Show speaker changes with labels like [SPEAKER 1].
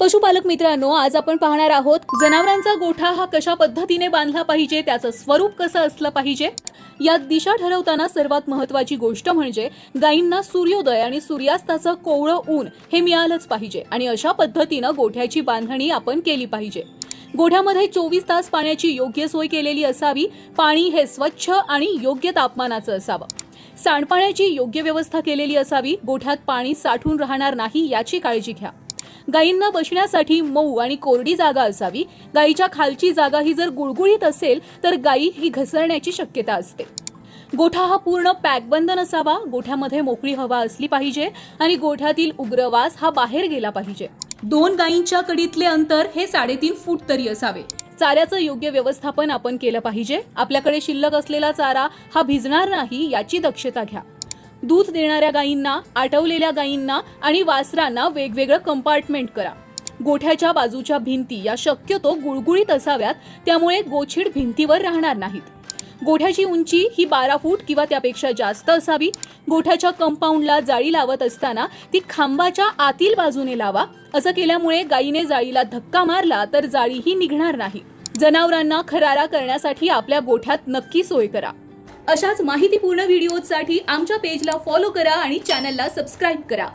[SPEAKER 1] पशुपालक मित्रांनो आज आपण पाहणार आहोत जनावरांचा गोठा हा कशा पद्धतीने बांधला पाहिजे त्याचं स्वरूप कसं असलं पाहिजे? यात दिशा ठरवताना सर्वात महत्वाची गोष्ट म्हणजे गायींना सूर्योदय आणि सूर्यास्ताचं कोवळं ऊन हे मिळालंच पाहिजे आणि अशा पद्धतीनं गोठ्याची बांधणी आपण केली पाहिजे. गोठ्यामध्ये चोवीस तास पाण्याची योग्य सोय केलेली असावी पाणी हे स्वच्छ आणि योग्य तापमानाचं असावं. सांडपाण्याची योग्य व्यवस्था केलेली असावी गोठ्यात पाणी साठून राहणार नाही याची काळजी घ्या. गायींना बसण्यासाठी मऊ आणि कोरडी जागा असावी. गायीच्या खालची जागा ही जर गुळगुळीत असेल तर गायी ही घसरण्याची शक्यता असते. गोठा हा पूर्ण पॅकबंद नसावा. गोठ्यामध्ये मोकळी हवा असली पाहिजे आणि गोठ्यातील उग्रवास हा बाहेर गेला पाहिजे. दोन गायींच्या कडीतले अंतर हे साडेतीन फूट तरी असावे. चाऱ्याचं योग्य व्यवस्थापन आपण केलं पाहिजे. आपल्याकडे शिल्लक असलेला चारा हा भिजणार नाही याची दक्षता घ्या. दूध देणाऱ्या गायींना आटवलेल्या गायींना आणि वासरांना वेगवेगळं कंपार्टमेंट करा. गोठ्याच्या बाजूच्या भिंती या शक्यतो गुळगुळीत असाव्यात त्यामुळे गोछीड भिंतीवर राहणार नाहीत. गोठ्याची उंची ही बारा फूट किंवा त्यापेक्षा जास्त असावी. गोठ्याच्या कंपाऊंडला जाळी लावत असताना ती खांबाच्या आतील बाजूने लावा. असं केल्यामुळे गायीने जाळीला धक्का मारला तर जाळीही निघणार नाही. जनावरांना खरारा करण्यासाठी आपल्या गोठ्यात नक्की सोय करा. अशाच माहितीपूर्ण व्हिडिओजसाठी आमच्या पेजला फॉलो करा आणि चॅनलला सबस्क्राईब करा.